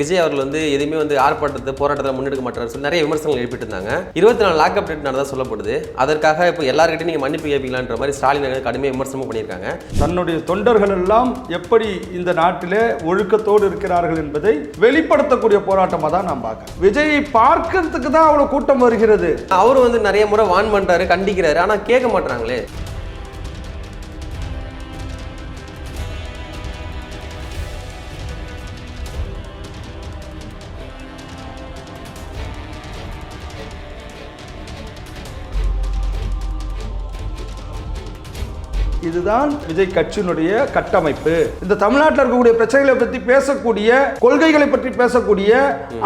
விஜய் அவர்கள் வந்து எதுவுமே வந்து ஆர்ப்பாட்டத்தை போராட்டத்தை முன்னெடுக்க மாட்டாரு சொல்லி நிறைய விமர்சனங்கள் எழுப்பிட்டு இருந்தாங்க இருபத்தி நாலு லாக்அப் டேட் நடந்தா சொல்லப்படுது. அதற்காக இப்போ எல்லாருக்கிட்டையும் நீங்க மன்னிப்பு கேட்பீங்களான்ற மாதிரி ஸ்டாலின் அவர்கள் கடுமையாக விமர்சனமும் பண்ணியிருக்காங்க. தன்னுடைய தொண்டர்கள் எல்லாம் எப்படி இந்த நாட்டிலே ஒழுக்கத்தோடு இருக்கிறார்கள் என்பதை வெளிப்படுத்தக்கூடிய போராட்டமாக தான் நான் பார்க்கிறேன். விஜயை பார்க்கறதுக்கு தான் அவ்வளோ கூட்டம் வருகிறது. அவரும் வந்து நிறைய முறை வான் பண்றாரு கண்டிக்கிறாரு ஆனா கேட்க மாட்டாங்களே இதுதான் விஜய் கட்சியினுடைய கட்டமைப்பு. இந்த தமிழ்நாட்டில் இருக்கக்கூடிய பிரச்சனைகளை பற்றி பேசக்கூடிய கொள்கைகளை பற்றி பேசக்கூடிய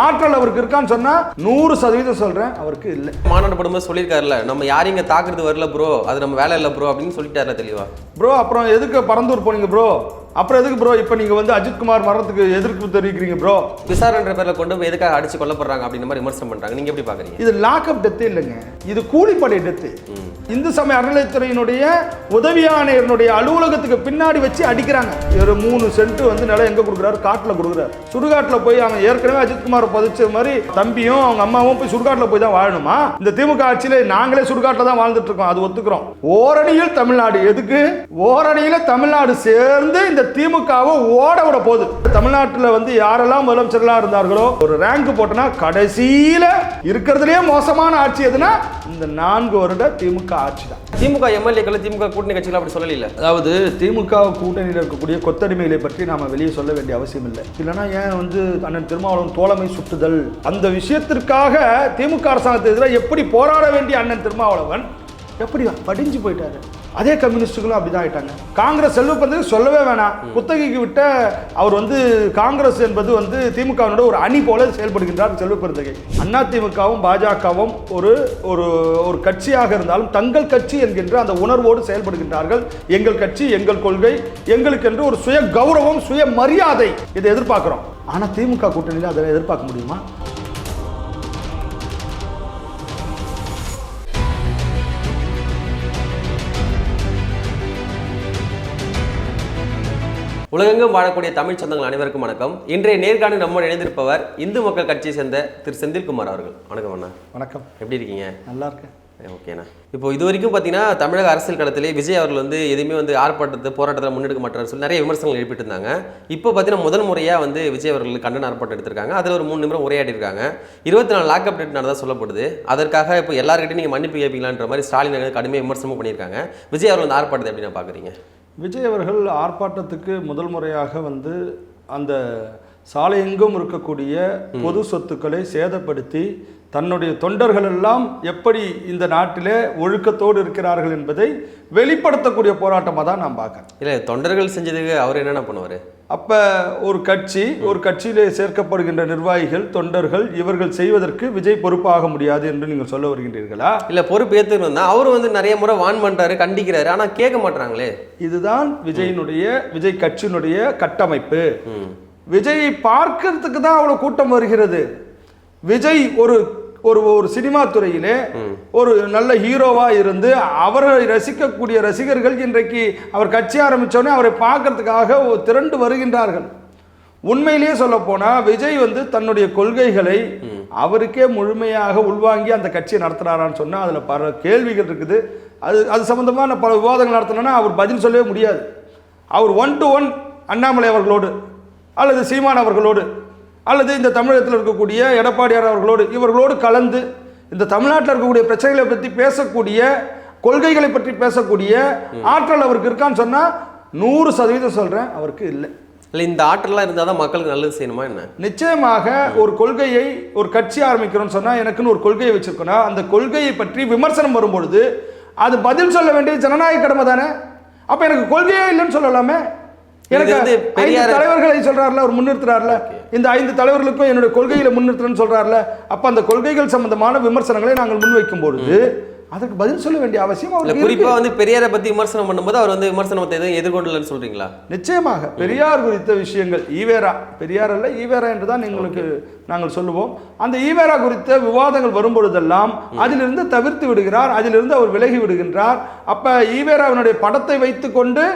ஆற்றல் அவருக்கு இருக்கான்னு சொன்னா நூறு சதவீதம் சொல்றேன் அவருக்கு இல்லை. மாநாடு படும்போது சொல்லியிருக்காருல்ல நம்ம யாரையும் இங்க தாக்குறது வரல ப்ரோ அது நம்ம வேலை இல்லை ப்ரோ அப்படின்னு சொல்லிட்டாருல தெளிவா? ப்ரோ அப்புறம் எதுக்கு பரந்தூர் போனீங்க ப்ரோ அப்புறம் எதுக்கு ப்ரோ இப்போ நீங்க வந்து அஜித்குமார் மரணத்துக்கு எதிர்ப்பு தெரிவிக்கிறீங்க ப்ரோ விசாரணைன்ற பேர்ல கொண்டு போய் எதுக்காக அடிச்சு கொல்லப்படுறாங்க அப்படின்ற மாதிரி விமர்சனம் பண்றாங்க. நீங்க எப்படி பாக்குறீங்க? இது லாக்அப் டெத்து இல்லைங்க. இது கூலிப்படை டெத்து இந்து சமய அறநிலையத்துறையினுடைய உதவி ஆணையருடைய அலுவலகத்துக்கு பின்னாடி வச்சு அடிக்கிறாங்க. ஒரு மூணு சென்ட் வந்து நிலம் எங்க கொடுக்குறாரு? காட்டுல கொடுக்குறாரு. சுடுகாட்டுல போய் அவங்க ஏற்கனவே அஜித்குமார் பதிச்ச மாதிரி தம்பியும் அவங்க அம்மாவும் போய் சுடுகாட்டுல போய் தான் வாழணுமா? இந்த திமுக ஆட்சியில நாங்களே சுடுகாட்டுல தான் வாழ்ந்துட்டு இருக்கோம். அது ஒத்துக்கிறோம். ஓரணியில் தமிழ்நாடு எதுக்கு? ஓரணியில தமிழ்நாடு சேர்ந்து இந்த திமுகவை ஓட விட போகுது. தமிழ்நாட்டில் வந்து யாரெல்லாம் முதலமைச்சர்களாக இருந்தார்களோ ஒரு ரேங்க் போட்டனா கடைசியில இருக்கிறதுலயே மோசமான ஆட்சி எதுனா இந்த நான்கு வருட திமுக ஆட்சி தான் திமுக எம்எல்ஏக்கள் திமுக கூட்டணி கட்சிகள் அப்படி சொல்லல அதாவது திமுக கூட்டணியில் இருக்கக்கூடிய கொத்தடிமைகளை பற்றி நாம வெளியே சொல்ல வேண்டிய அவசியம் இல்லை. இல்லைன்னா ஏன் வந்து அண்ணன் திருமாவளவன் தோழமை சுட்டுதல்? அந்த விஷயத்திற்காக திமுக அரசாங்கத்தை எதிராக எப்படி போராட வேண்டிய அண்ணன் திருமாவளவன்? எப்படி படிஞ்சு போயிட்டாரு? அதே கம்யூனிஸ்டுகளும் அப்படிதான் ஆயிட்டாங்க. காங்கிரஸ் செல்வப்பந்தது சொல்லவே வேணாம். குத்தகைக்கு விட்ட அவர் வந்து காங்கிரஸ் என்பது வந்து திமுகவினோட ஒரு அணி போல செயல்படுகின்றார் செல்வப்பெருந்தகை அண்ணா திமுகவும் பாஜகவும் ஒரு ஒரு ஒரு கட்சியாக இருந்தாலும் தங்கள் கட்சி என்கின்ற அந்த உணர்வோடு செயல்படுகின்றார்கள். எங்கள் கட்சி எங்கள் கொள்கை எங்களுக்கென்று ஒரு சுய கௌரவம் சுய மரியாதை இதை எதிர்பார்க்கிறோம். ஆனா திமுக கூட்டணியில் அதை எதிர்பார்க்க முடியுமா? உலகெங்கும் வாழக்கூடிய தமிழ் சொந்தங்கள் அனைவருக்கும் வணக்கம். இன்றைய நேர்காணல் நம்மோடு இணைந்திருப்பவர் இந்து மக்கள் கட்சியை சேர்ந்த திரு செந்தில்குமார் அவர்கள். வணக்கம் அண்ணா. வணக்கம். எப்படி இருக்கீங்க? நல்லா இருக்கேன். ஓகேண்ணா இப்போ இது வரைக்கும் பார்த்தீங்கன்னா தமிழக அரசியல் களத்திலே விஜய் அவர்கள் வந்து எதுவுமே வந்து ஆர்ப்பாட்டத்தை போராட்டத்தை முன்னெடுக்க மாட்டாரு சொல்லி நிறைய விமர்சனங்கள் எழுப்பிட்டு இருந்தாங்க இப்போ பார்த்தீங்கன்னா முதல் முறையாக வந்து விஜய் அவர்கள் கண்டன ஆர்ப்பாட்டம் எடுத்திருக்காங்க. அதில் ஒரு மூணு நிமிடம் உரையாடி இருக்காங்க இருபத்தி நாலு லாக்அப் டேட் நடந்தா சொல்லப்படுது. அதற்காக இப்போ எல்லாருக்கிட்டையும் நீங்கள் மன்னிப்பு கேட்பீங்களான்ற மாதிரி ஸ்டாலின் கடுமையாக விமர்சனமும் பண்ணியிருக்காங்க. விஜய் அவர்கள் அந்த ஆர்ப்பாட்டத்தை எப்படி நான் பார்க்குறீங்க? விஜய் அவர்கள் ஆர்ப்பாட்டத்துக்கு முதல் முறையாக வந்து அந்த சாலை எங்கும் இருக்கக்கூடிய பொது சொத்துக்களை சேதப்படுத்தி தன்னுடைய தொண்டர்கள் எல்லாம் எப்படி இந்த நாட்டிலே ஒழுக்கத்தோடு இருக்கிறார்கள் என்பதை வெளிப்படுத்தக்கூடிய போராட்டமாக தான் நான் பார்க்கறேன் இல்லை தொண்டர்கள் செஞ்சதுக்கு அவர் என்னென்ன பண்ணுவார்? அப்போ ஒரு கட்சி ஒரு கட்சியிலே சேர்க்கப்படுகின்ற நிர்வாகிகள் தொண்டர்கள் இவர்கள் செய்வதற்கு விஜய் பொறுப்பாக முடியாது என்று நீங்கள் சொல்ல வருகின்றீர்களா? இல்லை பொறுப்பு ஏற்றுக்கணும் தான் அவரும் வந்து நிறைய முறை வான் பண்ணுறாரு கண்டிக்கிறாரு ஆனால் கேட்க மாட்டாங்களே இதுதான் விஜயினுடைய விஜய் கட்சியினுடைய கட்டமைப்பு. விஜயை பார்க்கறதுக்கு தான் அவ்வளோ கூட்டம் வருகிறது. விஜய் ஒரு ஒரு ஒரு சினிமா துறையிலே ஒரு நல்ல ஹீரோவா இருந்து அவரை ரசிக்கக்கூடிய ரசிகர்கள் இன்றைக்கு அவர் கட்சி ஆரம்பித்தோடனே அவரை பார்க்கறதுக்காக திரண்டு வருகின்றார்கள். உண்மையிலேயே சொல்ல போனா விஜய் வந்து தன்னுடைய கொள்கைகளை அவருக்கே முழுமையாக உள்வாங்கி அந்த கட்சியை நடத்துறாரான்னு சொன்னா அதுல பல கேள்விகள் இருக்குது. அது அது சம்பந்தமான பல விவாதங்கள் நடத்தினா அவர் பதில் சொல்லவே முடியாது. அவர் ஒன் டு ஒன் அண்ணாமலை அவர்களோடு அல்லது சீமான் அவர்களோடு அல்லது இந்த தமிழகத்தில் இருக்கக்கூடிய எடப்பாடியார் அவர்களோடு இவர்களோடு கலந்து இந்த தமிழ்நாட்டில் இருக்கக்கூடிய பிரச்சனைகளை பற்றி பேசக்கூடிய கொள்கைகளை பற்றி பேசக்கூடிய ஆற்றல் அவருக்கு இருக்கான்னு சொன்னா நூறு சதவீதம் சொல்றேன் அவருக்கு இல்லை. இல்லை இந்த ஆற்றலாம் இருந்தால் தான் மக்களுக்கு நல்லது செய்யணுமா என்ன? நிச்சயமாக ஒரு கொள்கையை ஒரு கட்சி ஆரம்பிக்கிறோம்னு சொன்னா எனக்குன்னு ஒரு கொள்கையை வச்சிருக்கோன்னா அந்த கொள்கையை பற்றி விமர்சனம் வரும்பொழுது அது பதில் சொல்ல வேண்டிய ஜனநாயக கடமை தானே? அப்ப எனக்கு கொள்கையே இல்லைன்னு சொல்லலாமே? எனக்கு வந்து ஐந்து பெரியார் தலைவர்களை சொல்றாருல அவர் முன்னிறுத்துறாருல. இந்த ஐந்து தலைவர்களுக்கும் என்னுடைய கொள்கைகளை முன்னிறுத்துறேன்னு சொல்றாருல. அப்ப அந்த கொள்கைகள் சம்பந்தமான விமர்சனங்களை நாங்கள் முன்வைக்கும் பொழுது அதற்கு பதில் சொல்ல வேண்டிய அவசியம் இல்லை அவருக்கு குறிப்பா இருக்கு. வந்து பெரியாரை பத்தி விமர்சனம் பண்ணும்போது அவர் வந்து விமர்சனத்தை எதுவும் எதிர்கொண்டலன்னு சொல்றீங்களா? நிச்சயமாக. பெரியார் குறித்த விஷயங்கள் ஈவேரா. பெரியார் அல்ல ஈவேரா என்று தான் எங்களுக்கு நாங்கள் சொல்லுவோம். அந்த ஈவேரா குறித்த விவாதங்கள் வரும்பொழுதெல்லாம் அதிலிருந்து தவிர்த்து விடுகிறார் அதிலிருந்து அவர் விலகி விடுகின்றார். அப்ப ஈவேராவினுடைய படத்தை வைத்துக்கொண்டு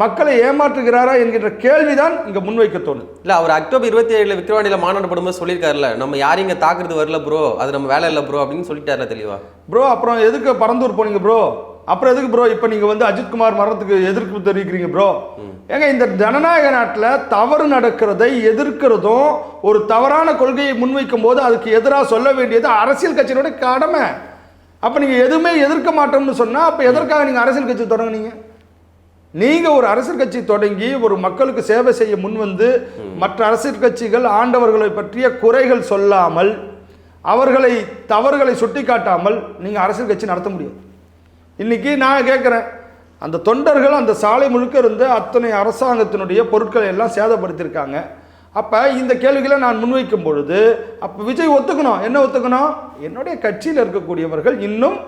மக்களை ஏமாற்றுகிறாரா என்கின்ற கேள்விதான் இங்க முன்வைக்க தோணுது. இல்ல அவர் அக்டோபர் இருபத்தி ஏழுல விக்ரவாண்டியில மாநாடு போடும்போது சொல்லியிருக்காருல்ல நம்ம யாரையும் இங்க தாக்குறது வரல ப்ரோ அது நம்ம வேலை இல்ல ப்ரோ அப்படின்னு சொல்லிட்டாருல தெளிவா? ப்ரோ அப்புறம் எதுக்கு பரந்தூர் போனீங்க ப்ரோ அப்புறம் எதுக்கு ப்ரோ இப்போ நீங்க வந்து அஜித்குமார் மரணத்துக்கு எதிர்ப்பு தெரிவிக்கிறீங்க ப்ரோ ஏங்க இந்த ஜனநாயக நாட்டில் தவறு நடக்கிறதை எதிர்க்கிறதும் ஒரு தவறான கொள்கையை முன்வைக்கும் போது அதுக்கு எதிராக சொல்ல வேண்டியது அரசியல் கட்சியினுடைய கடமை. அப்போ நீங்க எதுவுமே எதிர்க்க மாட்டோம்னு சொன்னா அப்போ எதற்காக நீங்க அரசியல் கட்சி தொடங்குனீங்க? நீங்க ஒரு அரசியல் கட்சி தொடங்கி ஒரு மக்களுக்கு சேவை செய்ய முன்வந்து மற்ற அரசியல் கட்சிகள் ஆண்டவர்களை பற்றிய குறைகள் சொல்லாமல் அவர்களை தவறுகளை சுட்டிக்காட்டாமல் நீங்க அரசியல் கட்சி நடத்த முடியும். இன்னைக்கு நான் கேட்குறேன் அந்த தொண்டர்கள் அந்த சாலை முழுக்க இருந்த அத்தனை அரசாங்கத்தினுடைய பொருட்களை எல்லாம் சேதப்படுத்தியிருக்காங்க. அப்போ இந்த கேள்விகளை நான் முன்வைக்கும் பொழுது அப்போ விஜய் ஒத்துக்கணும் என்ன ஒத்துக்கணும்? என்னுடைய கட்சியில் இருக்கக்கூடியவர்கள் இன்னும்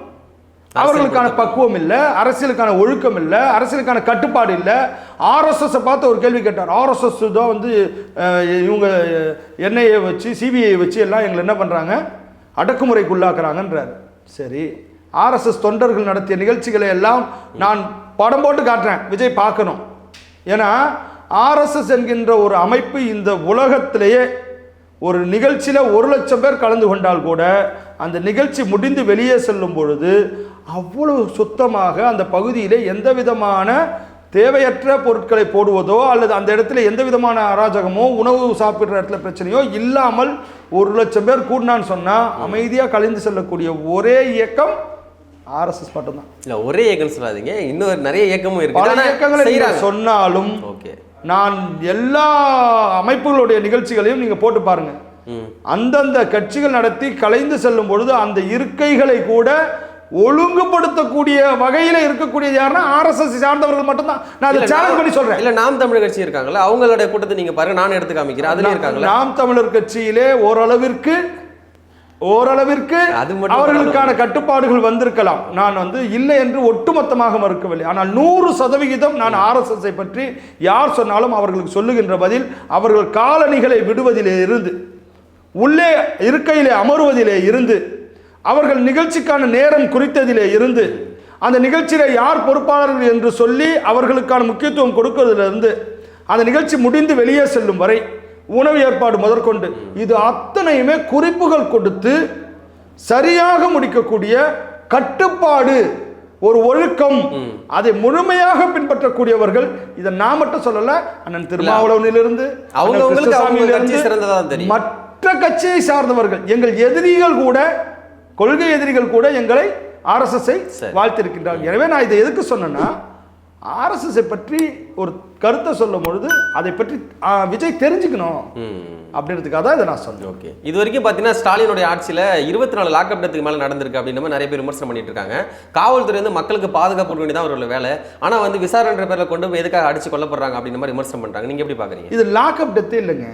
அவர்களுக்கான பக்குவம் இல்லை அரசியலுக்கான ஒழுக்கம் இல்லை அரசியலுக்கான கட்டுப்பாடு இல்லை. ஆர்எஸ்எஸ் பார்த்து ஒரு கேள்வி கேட்டார். ஆர்எஸ்எஸ் தான் வந்து இவங்க என்ஐஏ வச்சு சிபிஐ வச்சு எல்லாம் எங்களை என்ன பண்ணுறாங்க அடக்குமுறைக்குள்ளாக்குறாங்கன்றார். சரி. ஆர்எஸ்எஸ் தொண்டர்கள் நடத்திய நிகழ்ச்சிகளை எல்லாம் நான் படம் போட்டு காட்டுறேன். விஜய் பார்க்கணும். ஏன்னா ஆர்எஸ்எஸ் என்கின்ற ஒரு அமைப்பு இந்த உலகத்திலேயே ஒரு நிகழ்ச்சியில் ஒரு லட்சம் பேர் கலந்து கொண்டால் கூட அந்த நிகழ்ச்சி முடிந்து வெளியே செல்லும் பொழுது அவ்வளவு சுத்தமாக அந்த பகுதியிலே எந்த விதமான தேவையற்ற பொருட்களை போடுவதோ அல்லது அந்த இடத்துல எந்த விதமான அராஜகமோ உணவு சாப்பிடுற இடத்துல பிரச்சனையோ இல்லாமல் ஒரு லட்சம் பேர் கூடினான்னு சொன்னால் அமைதியாக கலைந்து செல்லக்கூடிய ஒரே இயக்கம் ஆர்எஸ்எஸ் மட்டும்தான். இல்ல ஒரே இயக்கம் சொல்லாதீங்க. இன்னும் நிறைய இயக்கமும் பல இருக்கு இயக்கங்களை நீங்க செய்யறாங்க சொன்னாலும் ஓகே. நான் எல்லா அமைப்புகளுடைய நிகழ்ச்சிகளையும் நீங்க போட்டு பாருங்க. ம். அந்தந்த கட்சிகள் நடத்தி கலைந்து செல்லும் பொழுது அந்த இருக்கைகளை கூட ஒழுங்குபடுத்தக்கூடிய வகையில இருக்கக்கூடியது யாருன்னா ஆர்எஸ்எஸ் சார்ந்தவர்கள் மட்டும்தான். நான் அதை சேலஞ்ச் பண்ணி சொல்றேன். இல்ல நாம் தமிழர் கட்சி இருக்காங்கல்ல அவங்களோட கூட்டத்தை நீங்க பாருங்க நான் எடுத்து காமிக்கிறேன். அதுலயும் இருக்காங்கல்ல நாம் தமிழர் கட்சியிலே ஓரளவிற்கு ஓரளவிற்கு அவர்களுக்கான கட்டுப்பாடுகள் வந்திருக்கலாம். நான் வந்து இல்லை என்று ஒட்டுமொத்தமாக மறுக்கவில்லை. ஆனால் நூறு சதவிகிதம் நான் ஆர்எஸ்எஸ்ஐ பற்றி யார் சொன்னாலும் அவர்களுக்கு சொல்லுகின்ற பதில் அவர்கள் காலணிகளை விடுவதிலே இருந்து உள்ளே இருக்கையிலே அமருவதிலே இருந்து அவர்கள் நிகழ்ச்சிக்கான நேரம் குறித்ததிலே இருந்து அந்த நிகழ்ச்சியில யார் பொறுப்பாளர்கள் என்று சொல்லி அவர்களுக்கான முக்கியத்துவம் கொடுக்கிறதிலிருந்து அந்த நிகழ்ச்சி முடிந்து வெளியே செல்லும் வரை உணவு ஏற்பாடு முதற்கொண்டு இது அத்தனையுமே குறிப்புகள் கொடுத்து சரியாக முடிக்கக்கூடிய கட்டுப்பாடு ஒரு ஒழுக்கம் அதை முழுமையாக பின்பற்றக்கூடியவர்கள் இதை நான் மட்டும் சொல்லல அண்ணன் திருமாவளவனிலிருந்து அவங்க மற்ற கட்சியை சார்ந்தவர்கள் எங்கள் எதிரிகள் கூட கொள்கை எதிரிகள் கூட எங்களை ஆர்எஸ்எஸ்ஐ. வாழ்த்திருக்கின்றார்கள். எனவே நான் இதை எதுக்கு சொன்னேன்னா ஆர்எஸ்எஸ்ஐ பற்றி ஒரு கருத்தை சொல்லும் பொழுது அதை பற்றி விஜய் தெரிஞ்சுக்கணும் அப்படின்றதுக்காக தான் இதை நான் சொன்னேன். ஓகே. இது வரைக்கும் பார்த்தீங்கன்னா ஸ்டாலினுடைய ஆட்சியில் இருபத்தி நாலு லாக்அப் டெத்துக்கு மேலே நடந்திருக்கு அப்படின்ற மாதிரி நிறைய பேர் விமர்சனம் பண்ணிட்டு இருக்காங்க காவல்துறை வந்து மக்களுக்கு பாதுகாப்பு கொடுக்க வேண்டியதான் அவரோட வேலை. ஆனால் வந்து விசாரணைன்ற பேரில் கொண்டு போய் எதுக்காக அடிச்சு கொல்லப்படுறாங்க அப்படின்ற மாதிரி விமர்சனம் பண்ணுறாங்க நீங்கள் எப்படி பார்க்குறீங்க? இது லாக்அப் டெத்து இல்லைங்க.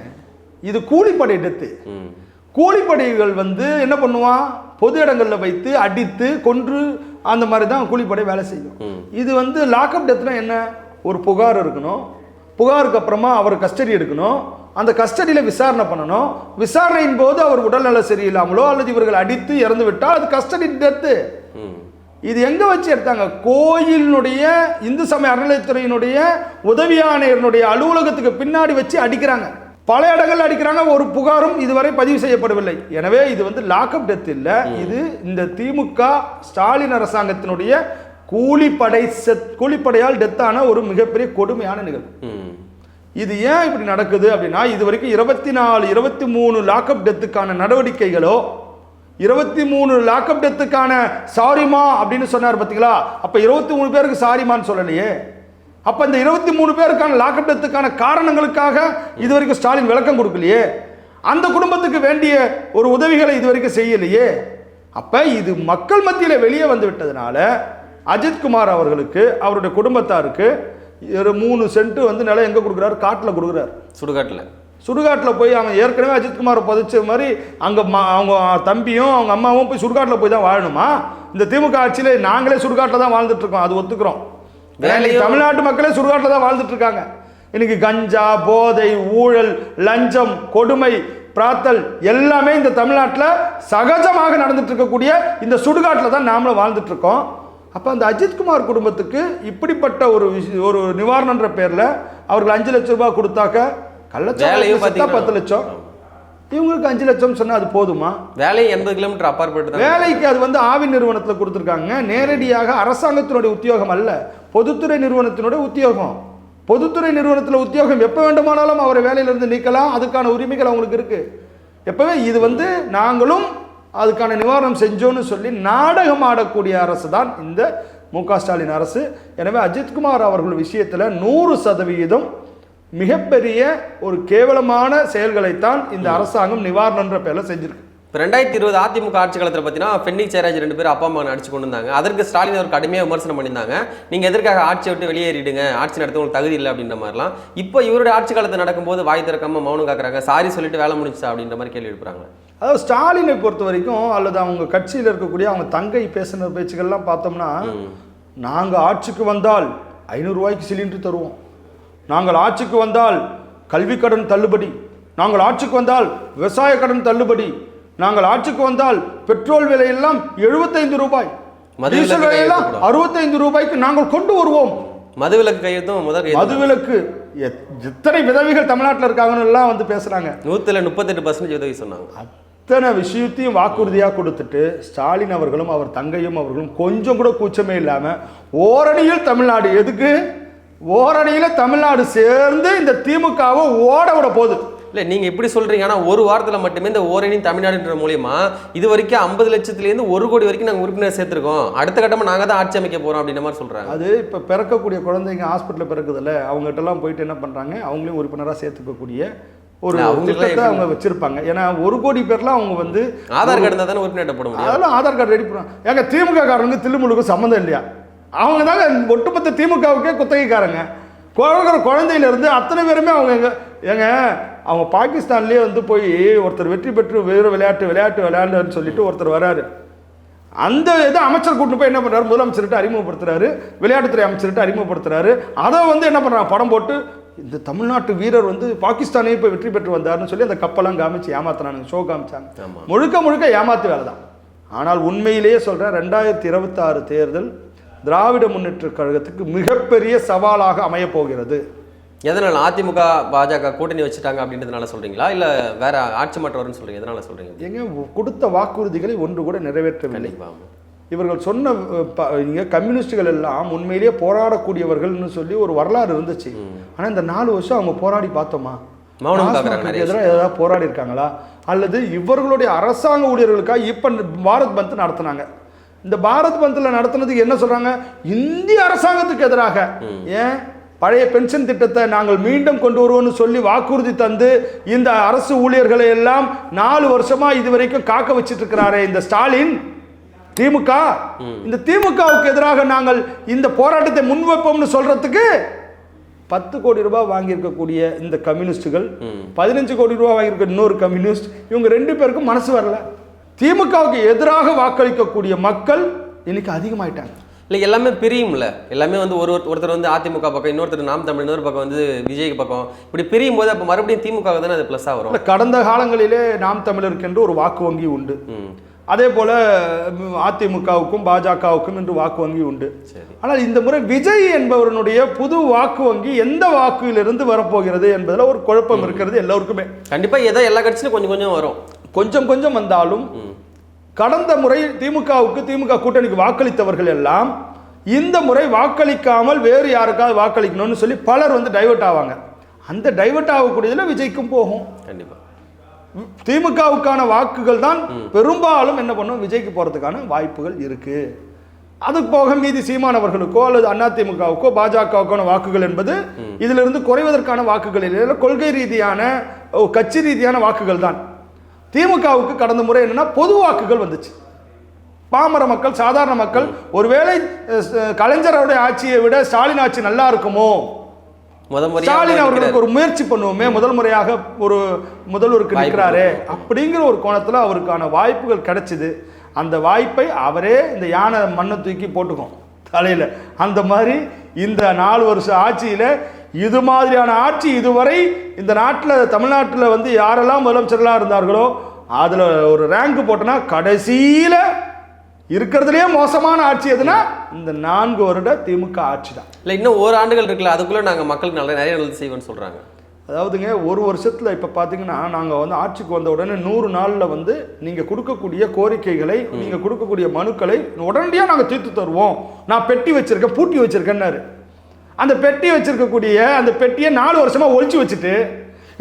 இது கூலிப்படை டெத்து. ம். கூலிப்படைகள் வந்து என்ன பண்ணுவான்? பொது இடங்கள்ல வைத்து அடித்து கொன்று அந்த மாதிரி தான் கூலிப்படை வேலை செய்யும். இது வந்து லாக்அப் டெத்னா என்ன? ஒரு புகார் இருக்கணும். புகாருக்கு அப்புறமா அவர் கஸ்டடி எடுக்கணும். அந்த கஸ்டடியில் விசாரணை பண்ணணும். விசாரணையின் போது அவர் உடல்நல சரியில்லாமலோ அல்லது இவர்கள் அடித்து இறந்து விட்டால் அது கஸ்டடி டெத்து இது எங்க வச்சு எடுத்தாங்க? கோயிலினுடைய இந்து சமய அறநிலையத்துறையினுடைய உதவி அலுவலகத்துக்கு பின்னாடி வச்சு அடிக்கிறாங்க. பல இடங்கள்ல அடிக்கிறாங்க ஒரு புகாரும் இதுவரை பதிவு செய்யப்படவில்லை. எனவே இது வந்து லாக்அப் டெத் இல்ல. இது இந்த திமுக ஸ்டாலின் அரசாங்கத்தினுடைய கூலிப்படை செத் கூலிப்படையால் டெத்தான ஒரு மிகப்பெரிய கொடுமையான நிகழ்வு. இது ஏன் இப்படி நடக்குது அப்படின்னா இது வரைக்கும் இருபத்தி நாலு இருபத்தி மூணு லாக்அப் டெத்துக்கான நடவடிக்கைகளோ இருபத்தி மூணு லாக்அப் டெத்துக்கான சாரிமா அப்படின்னு சொன்னார் பார்த்தீங்களா அப்போ இருபத்தி மூணு பேருக்கு சாரிமான்னு சொல்லலையே. அப்போ இந்த இருபத்தி மூணு பேருக்கான லாக்அப் டெத்துக்கான காரணங்களுக்காக இது வரைக்கும் ஸ்டாலின் விளக்கம் கொடுக்கலையே? அந்த குடும்பத்துக்கு வேண்டிய ஒரு உதவிகளை இது வரைக்கும் செய்யலையே? அப்போ இது மக்கள் மத்தியில் வெளியே வந்து விட்டதுனால அஜித்குமார் அவர்களுக்கு அவருடைய குடும்பத்தாருக்கு ஒரு மூணு சென்ட் வந்து நிலம் எங்கே கொடுக்குறாரு? காட்டில் கொடுக்குறாரு. சுடுகாட்டில். சுடுகாட்டில் போய் அவன் ஏற்கனவே அஜித்குமாரை புதைச்ச மாதிரி அங்கே அவங்க தம்பியும் அவங்க அம்மாவும் போய் சுடுகாட்டில் போய் தான் வாழணுமா? இந்த திமுக ஆட்சியில் நாங்களே சுடுகாட்டில் தான் வாழ்ந்துட்டு இருக்கோம். அது ஒத்துக்கிறோம். இன்னைக்கு தமிழ்நாட்டு மக்களே சுடுகாட்டில் தான் வாழ்ந்துட்டு இருக்காங்க இன்னைக்கு கஞ்சா போதை ஊழல் லஞ்சம் கொடுமை பிராத்தல் எல்லாமே இந்த தமிழ்நாட்டில் சகஜமாக நடந்துட்டு இருக்கக்கூடிய இந்த சுடுகாட்டில் தான் நாமளும் வாழ்ந்துட்டு இருக்கோம் அப்போ அந்த அஜித்குமார் குடும்பத்துக்கு இப்படிப்பட்ட ஒரு ஒரு நிவாரணன்ற பேரில் அவர்கள் அஞ்சு லட்சம் ரூபாய் கொடுத்தாக்க கள்ளச்சாராயம் பத்து லட்சம். இவங்களுக்கு அஞ்சு லட்சம் சொன்னால் அது போதுமா? வேலையும் எண்பது கிலோமீட்டர் அப்பாற்பட்டு வேலைக்கு அது வந்து ஆவி நிறுவனத்தில் கொடுத்துருக்காங்க. நேரடியாக அரசாங்கத்தினுடைய உத்தியோகம் அல்ல பொதுத்துறை நிறுவனத்தினுடைய உத்தியோகம். பொதுத்துறை நிறுவனத்தில் உத்தியோகம் எப்போ வேண்டுமானாலும் அவரை வேலையிலிருந்து நீக்கலாம். அதுக்கான உரிமைகள் அவங்களுக்கு இருக்கு. எப்பவே இது வந்து நாங்களும் அதுக்கான நிவாரணம் செஞ்சோன்னு சொல்லி நாடகம் ஆடக்கூடிய அரசு தான் இந்த மு க ஸ்டாலின் அரசு. எனவே அஜித்குமார் அவர்கள் விஷயத்தில் நூறு சதவிகிதம் மிகப்பெரிய ஒரு கேவலமான செயல்களைத்தான் இந்த அரசாங்கம் நிவாரணன்ற பேரில் செஞ்சிருக்கு. இப்போ ரெண்டாயிரத்தி இருபது அதிமுக ஆட்சி காலத்தில் பார்த்தீங்கன்னா ஃபென்னி சேராஜ் ரெண்டு பேரும் அப்பா அம்மா அடிச்சு கொண்டு வந்தாங்க அதற்கு ஸ்டாலின் அவர் கடுமையாக விமர்சனம் பண்ணியிருந்தாங்க. நீங்கள் எதற்காக ஆட்சியை விட்டு வெளியேறிடுங்க? ஆட்சி நடத்த உங்களுக்கு தகுதி இல்லை அப்படின்ற மாதிரிலாம். இப்போ இவருடைய ஆட்சி காலத்தில் நடக்கும்போது வாய் திறக்காம மௌனம் காக்குறாங்க. சாரி சொல்லிட்டு வேலை முடிஞ்சுச்சா அப்படின்ற மாதிரி கேள்வி எழுப்புறாங்க. அதாவது ஸ்டாலினை பொறுத்த வரைக்கும் அல்லது அவங்க கட்சியில் இருக்கக்கூடிய அவங்க தங்கை பேசின பேச்சுக்கள்லாம் பார்த்தோம்னா நாங்கள் ஆட்சிக்கு வந்தால் ஐநூறுரூவாய்க்கு சிலிண்டர் தருவோம். நாங்கள் ஆட்சிக்கு வந்தால் கல்வி கடன் தள்ளுபடி. நாங்கள் ஆட்சிக்கு வந்தால் விவசாய கடன் தள்ளுபடி. நாங்கள் ஆட்சிக்கு வந்தால் பெட்ரோல் விலையெல்லாம் எழுபத்தைந்து ரூபாய். டீசல் விலையெல்லாம் அறுபத்தைந்து ரூபாய்க்கு நாங்கள் கொண்டு வருவோம். மதுவிலக்கு கையெழுத்தும் முதல் மதுவிலக்கு எத்- எத்தனை விதவிகள் தமிழ்நாட்டில் இருக்காங்கன்னு எல்லாம் வந்து பேசுறாங்க. நூற்றில் முப்பத்தெட்டு பர்சன்டேஜ் உதவி சொன்னாங்க. அத்தனை விஷயத்தையும் வாக்குறுதியாக கொடுத்துட்டு ஸ்டாலின் அவர்களும் அவர் தங்கையும் அவர்களும் கொஞ்சம் கூட கூச்சமே இல்லாம ஓரணியில் தமிழ்நாடு எதுக்கு? ஓரணியில் தமிழ்நாடு சேர்ந்து இந்த திமுகவை ஓட விட போகுது. இல்லை நீங்கள் இப்படி சொல்கிறீங்க ஆனால் ஒரு வாரத்தில் மட்டுமே இந்த ஓரணி தமிழ்நாடுன்ற மூலியமா இது வரைக்கும் ஐம்பது லட்சத்துலேருந்து ஒரு கோடி வரைக்கும் நாங்கள் உறுப்பினர் சேர்த்துருக்கோம். அடுத்த கட்டமாக நாங்கள் தான் ஆட்சி அமைக்க போகிறோம் அப்படின்ற மாதிரி சொல்கிறாங்க அது இப்போ பிறக்கக்கூடிய குழந்தைங்க ஹாஸ்பிட்டலில் பிறக்குதுல்ல அவங்ககிட்டலாம் போயிட்டு என்ன பண்ணுறாங்க அவங்களையும் உறுப்பினராக சேர்த்துக்கக்கூடிய ஒரு திட்டத்தை அவங்க வச்சிருப்பாங்க. ஏன்னா ஒரு கோடி பேர்லாம் அவங்க வந்து ஆதார் கார்டு இருந்தால் தானே உறுப்பினர் போட அதெல்லாம் ஆதார் கார்டு ரெடி பண்ணுவாங்க ஏங்க திமுக காரனுக்கு தில்லுமுழுக்கு சம்மந்தம் இல்லையா? அவங்க தாங்க ஒட்டுமொத்த திமுகவுக்கே குத்தகைக்காரங்க. குழந்தை குழந்தையில இருந்து அத்தனை பேருமே அவங்க எங்க ஏங்க அவங்க பாகிஸ்தான்லேயே வந்து போய் ஒருத்தர் வெற்றி பெற்று வேறு விளையாட்டு விளையாட்டு விளையாண்டுன்னு சொல்லிட்டு ஒருத்தர் வராரு. அந்த இது அமைச்சர் கூட்டு போய் என்ன பண்றாரு? முதலமைச்சர்கிட்ட அறிமுகப்படுத்துறாரு. விளையாட்டுத்துறை அமைச்சர்கிட்ட அறிமுகப்படுத்துறாரு. அதை வந்து என்ன பண்றாங்க? படம் போட்டு இந்த தமிழ்நாட்டு வீரர் வந்து பாகிஸ்தானே போய் வெற்றி பெற்று வந்தாருன்னு சொல்லி அந்த கப்பெல்லாம் காமிச்சு ஏமாத்தினானுங்க ஷோ காமிச்சாங்க. முழுக்க முழுக்க ஏமாத்து வேலை தான் ஆனால் உண்மையிலேயே சொல்கிறேன் ரெண்டாயிரத்தி இருபத்தாறு தேர்தல் திராவிட முன்னேற்றக் கழகத்துக்கு மிகப்பெரிய சவாலாக அமையப் போகிறது. எதனால் அதிமுக பாஜக கூட்டணி வச்சுட்டாங்க அப்படின்றதுனால சொல்றீங்களா? இல்ல வேற ஆட்சி மாற்றம் வரும்னு சொல்றீங்க? எதனால சொல்றீங்க எங்க கொடுத்த வாக்குறுதிகளை ஒன்று கூட நிறைவேற்றவில்லை. இவர்கள் சொன்ன இங்க கம்யூனிஸ்டுகள் எல்லாம் உண்மையிலேயே போராடக்கூடியவர்கள்னு சொல்லி ஒரு வரலாறு இருந்துச்சு. ஆனா இந்த நாலு வருஷம் அவங்க போராடி பார்த்தோமா? எதிராக ஏதாவது போராடி இருக்காங்களா அல்லது இவர்களுடைய அரசாங்க ஊழியர்களுக்காக இப்ப பாரத் பந்த் நடத்துனாங்க. இந்த பாரத் பந்தில் நடத்துனதுக்கு என்ன சொல்றாங்க? இந்திய அரசாங்கத்துக்கு எதிராக. ஏன்? பழைய பென்ஷன் திட்டத்தை நாங்கள் மீண்டும் கொண்டு வருவோம்னு சொல்லி வாக்குறுதி தந்து இந்த அரசு ஊழியர்களை எல்லாம் நாலு வருஷமா இதுவரைக்கும் காக்க வச்சிட்டு இருக்கிறாரே இந்த ஸ்டாலின். திமுக. இந்த திமுகவுக்கு எதிராக நாங்கள் இந்த போராட்டத்தை முன்வைப்போம்னு சொல்றதுக்கு பத்து கோடி ரூபாய் வாங்கியிருக்கக்கூடிய இந்த கம்யூனிஸ்டுகள் பதினஞ்சு கோடி ரூபாய் வாங்கியிருக்க இன்னொரு கம்யூனிஸ்ட் இவங்க ரெண்டு பேருக்கும் மனசு வரல. திமுகவுக்கு எதிராக வாக்களிக்கக்கூடிய மக்கள் இன்னைக்கு அதிகமாயிட்டாங்க. இல்ல எல்லாமே பிரியும்ல. எல்லாமே வந்து ஒரு ஒரு- ஒருத்தர் வந்து அதிமுக பக்கம் இன்னொருத்தர் நாம் தமிழ் இன்னொரு பக்கம் வந்து விஜய்க்கு பக்கம். இப்படி பிரியும் போது அப்ப மறுபடியும் திமுக தானே அது பிளஸ்ஸா வரும்? கடந்த காலங்களிலே நாம் தமிழருக்கு என்று ஒரு வாக்கு வங்கி உண்டு. அதே போல அதிமுகவுக்கும் பாஜகவுக்கும் என்று வாக்கு வங்கி உண்டு. ஆனால் இந்த முறை விஜய் என்பவருடைய புது வாக்கு வங்கி எந்த வாக்குயிலிருந்து வரப்போகிறது என்பதில் ஒரு குழப்பம் இருக்கிறது எல்லோருக்குமே. கண்டிப்பா ஏதோ எல்லா கட்சியிலும் கொஞ்சம் கொஞ்சம் வரும். கொஞ்சம் கொஞ்சம் வந்தாலும். கடந்த முறை திமுகவுக்கு திமுக கூட்டணிக்கு வாக்களித்தவர்கள் எல்லாம் இந்த முறை வாக்களிக்காமல் வேறு யாருக்காவது வாக்களிக்கணும்னு சொல்லி பலர் வந்து டைவர்ட் ஆவாங்க. அந்த டைவர்ட் ஆகக்கூடியதுல விஜய்க்கும் போகும். கண்டிப்பா. திமுகவுக்கான வாக்குகள் தான் பெரும்பாலும் என்ன பண்ணும்? விஜய்க்கு போறதுக்கான வாய்ப்புகள் இருக்கு. அது போக மீதி சீமானவர்களுக்கோ அல்லது அதிமுகவுக்கோ பாஜகவுக்கான வாக்குகள் என்பது இதிலிருந்து குறைவதற்கான வாக்குகள் இல்லை. கொள்கை ரீதியான கட்சி ரீதியான வாக்குகள் தான். திமுகவுக்கு கடந்த முறை என்னன்னா பொது வாக்குகள் வந்துச்சு. பாமர மக்கள் சாதாரண மக்கள் ஒருவேளை கலைஞருடைய ஆட்சியை விட ஸ்டாலின் ஆட்சி நல்லா இருக்குமோ? ஸ்டாலின் அவர்களுக்கு ஒரு முயற்சி பண்ணுவோமே முதல் முறையாக ஒரு முதல்வருக்கு நிற்கிறாரே அப்படிங்கிற ஒரு கோணத்துல அவருக்கான வாய்ப்புகள் கிடைச்சிது. அந்த வாய்ப்பை அவரே இந்த யானை மண்ணை தூக்கி போட்டுக்கும் தலையில. அந்த மாதிரி இந்த நாலு வருஷம் ஆட்சியில இது மாதிரியான ஆட்சி இதுவரை இந்த நாட்டில் தமிழ்நாட்டில் வந்து யாரெல்லாம் முதலமைச்சர்களாக இருந்தார்களோ அதில் ஒரு ரேங்க் போட்டோன்னா கடைசியில் இருக்கிறதுலே மோசமான ஆட்சி எதுனா இந்த நான்கு வருட திமுக ஆட்சி தான். இல்லை இன்னும் ஓர் ஆண்டுகள் இருக்குல்ல அதுக்குள்ள நாங்க மக்களுக்கு நல்ல நிறைய நல்லது செய்வோம்னு சொல்றாங்க. அதாவதுங்க ஒரு வருஷத்தில் இப்போ பார்த்தீங்கன்னா நாங்கள் வந்து ஆட்சிக்கு வந்த உடனே நூறு நாளில் வந்து நீங்கள் கொடுக்கக்கூடிய கோரிக்கைகளை நீங்கள் கொடுக்கக்கூடிய மனுக்களை உடனடியாக நாங்கள் தீர்த்து தருவோம். நான் பெட்டி வச்சிருக்கேன் பூட்டி வச்சிருக்கேன்னாரு. அந்த பெட்டி வச்சிருக்கக்கூடிய அந்த பெட்டியை நாலு வருஷமாக ஒழிச்சு வச்சுட்டு